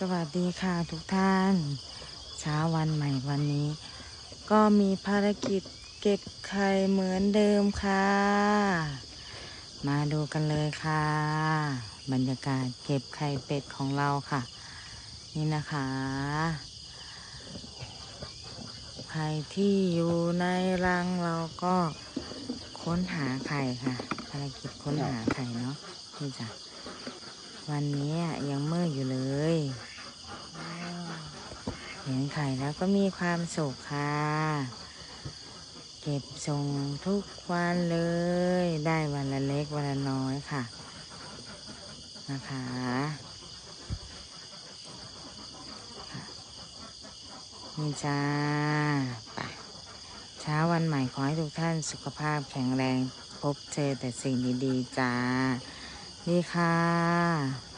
สวัสดีค่ะทุกท่าน เช้าวันใหม่วันนี้ ก็มีภารกิจเก็บไข่เหมือนเดิมค่ะ มาดูกันเลยค่ะ บรรยากาศเก็บไข่เป็ดของเราค่ะ นี่นะคะไข่ที่อยู่ในรังเราก็ค้นหาไข่ค่ะ ภารกิจค้นหาไข่เนาะนี่จ้ะ วันนี้ยังมืดอยู่เลย เห็นไข่แล้วก็มีความสุขค่ะ เก็บส่งทุกวันเลย ได้วันละเล็กวันละน้อยค่ะ นะคะค่ะนี่จ้าไปเช้าวันใหม่ขอให้ทุกท่านสุขภาพแข็งแรง พบเจอแต่สิ่งดี ๆ จ้า นี่ค่ะ